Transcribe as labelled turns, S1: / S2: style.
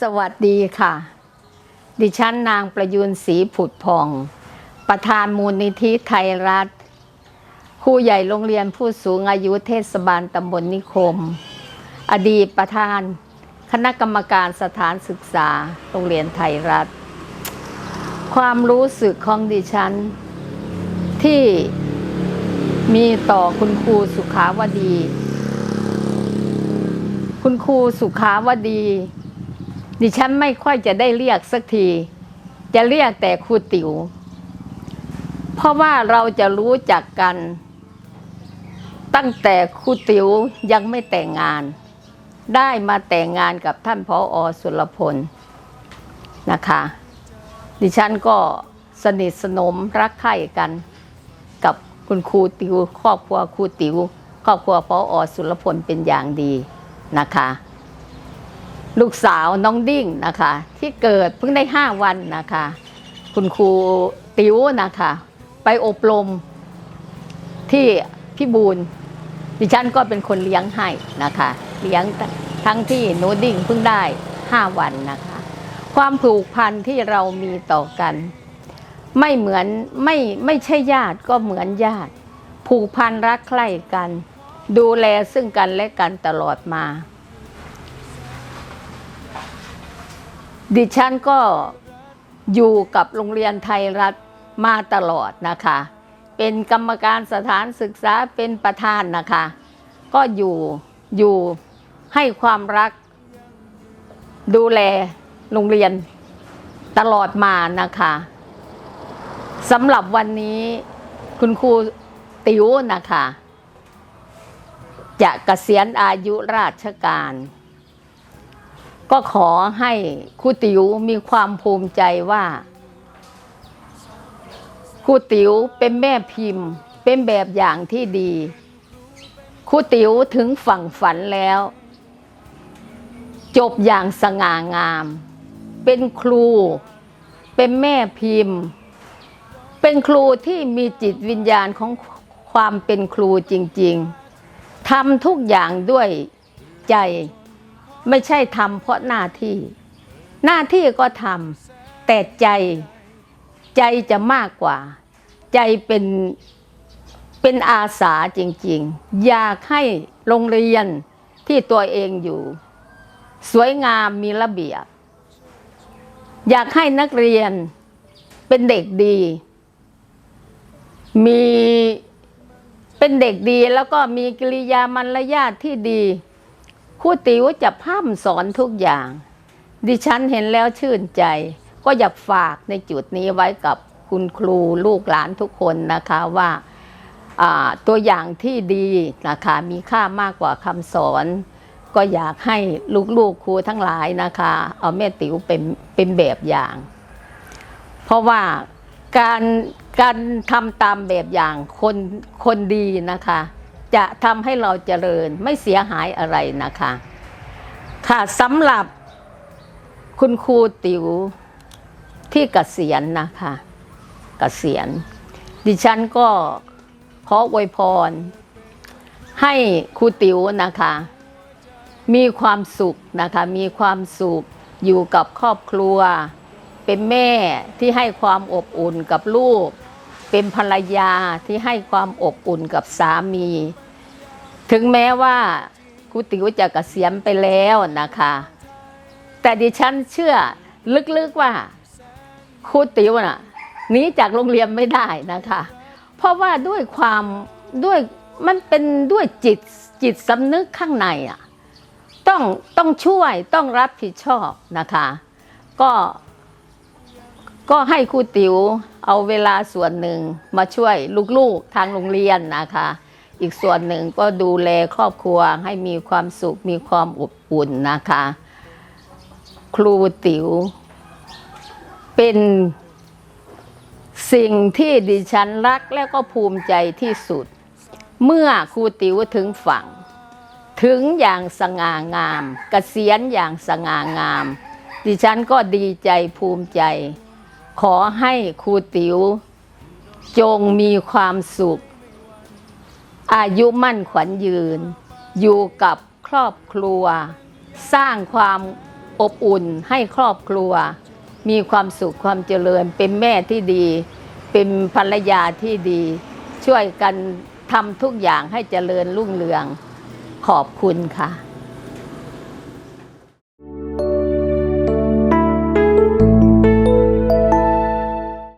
S1: สวัสดีค่ะ ดิฉันนางประยุนศรีผุดพอง ประธานมูลนิธิไทยรัฐครูใหญ่โรงเรียนผู้สูงอายุเทศบาลตำบลนิคม อดีตประธาน คณะกรรมการสถานศึกษาโรงเรียนไทยรัฐ ความรู้สึกของดิฉัน ที่มีต่อคุณครูสุขาวดี คุณครูสุขาวดี ดิฉันไม่ค่อยจะได้เรียกสักที จะเรียกแต่ครูติ๋ว เพราะว่าเราจะรู้จักกัน ตั้งแต่ครูติ๋วยังไม่แต่งงาน ได้มาแต่งงานกับท่านพออสุรพลนะคะ ดิฉันก็สนิทสนมรักใคร่กัน กับคุณครูติวครอบครัวครูติวครอบครัวพออสุรพลเป็นอย่างดีนะคะ ลูกสาวน้องดิ้งนะคะ ที่เกิดเพิ่งได้ห้าวันนะคะ คุณครูติวนะคะ ไปอบรมที่พิบูลดิฉันก็เป็นคนเลี้ยงให้นะคะ เลี้ยงทั้งที่หนูดิ้งเพิ่งได้ห้าวันนะคะ ความผูกพันที่เรามีต่อกัน ไม่เหมือนไม่ไม่ใช่ญาติก็เหมือนญาติ ผูกพันรักใคร่กัน ดูแลซึ่งกันและกันตลอดมา ดิฉันก็อยู่กับโรงเรียนไทยรัฐมาตลอดนะคะ เป็นกรรมการสถานศึกษาเป็นประธานนะคะ ก็อยู่อยู่ให้ความรักดูแลโรงเรียนตลอดมานะคะสำหรับวันนี้คุณครูติ๋วนะคะ จะเกษียณอายุราชการ ก็ขอให้ครูติ๋วมีความภูมิใจว่าครูติ๋วเป็นแม่พิมพ์ เป็นแบบอย่างที่ดีครูติ๋วถึงฝั่งฝันแล้ว จบอย่างสง่างาม เป็นครู เป็นแม่พิมพ์ เป็นครูที่มีจิตวิญญาณของความเป็นครูจริง ๆทำทุกอย่างด้วยใจ ไม่ใช่ทำเพราะหน้าที่ หน้าที่ก็ทำแต่ใจใจจะมากกว่า ใจเป็นเป็นอาสาจริงๆ อยากให้โรงเรียนที่ตัวเองอยู่ สวยงามมีระเบียบ อยากให้นักเรียนเป็นเด็กดี มีเป็นเด็กดีแล้วก็มีกิริยามารยาทที่ดี ครูติ๋วจะพร่ำสอนทุกอย่าง ดิฉันเห็นแล้วชื่นใจ ก็อยากฝากในจุดนี้ไว้กับคุณครูลูกหลานทุกคนนะคะว่าอ่าตัวอย่างที่ดีนะคะมีค่ามากกว่าคำสอน ก็อยากให้ลูกๆครูทั้งหลายนะคะ เอาแม่ติ๋วเป็นเป็นแบบอย่าง เพราะว่าการการทำตามแบบอย่างคนคนดีนะคะ จะทำให้เราเจริญไม่เสียหายอะไรนะคะ ค่ะสำหรับคุณครูติ๋วที่เกษียณนะคะเกษียณ ดิฉันก็ขออวยพร ให้ครูติ๋วนะคะ มีความสุขนะคะ มีความสุขอยู่กับครอบครัว เป็นแม่ที่ให้ความอบอุ่นกับลูก เป็นภรรยาที่ให้ความอบอุ่นกับสามี ถึงแม้ว่าครูติ๋วจะเกษียณไปแล้วนะคะ แต่ดิฉันเชื่อลึกๆว่าครูติ๋วน่ะหนีจากโรงเรียนไม่ได้นะคะ เพราะว่าด้วยความด้วยมันเป็นด้วยจิตจิตสำนึกข้างในอะต้องต้องช่วยต้องรับผิดชอบนะคะ ก็ก็ให้ครูติ๋วเอาเวลาส่วนหนึ่งมาช่วยลูกๆทางโรงเรียนนะคะ อีกส่วนหนึ่งก็ดูแลครอบครัวให้มีความสุขมีความอบอุ่นนะคะ ครูติ๋ว เป็นสิ่งที่ดิฉันรักและก็ภูมิใจที่สุด เมื่อครูติ๋วถึงฝั่ง ถึงอย่างสง่างามกเกษียณอย่างสง่างาม ดิฉันก็ดีใจภูมิใจ ขอให้ครูติ๋วจงมีความสุข อายุมั่นขวัญยืน อยู่กับครอบครัว สร้างความอบอุ่นให้ครอบครัว มีความสุขความเจริญ เป็นแม่ที่ดี เป็นภรรยาที่ดี ช่วยกันทำทุกอย่างให้เจริญรุ่งเรือง ขอบคุณค่ะ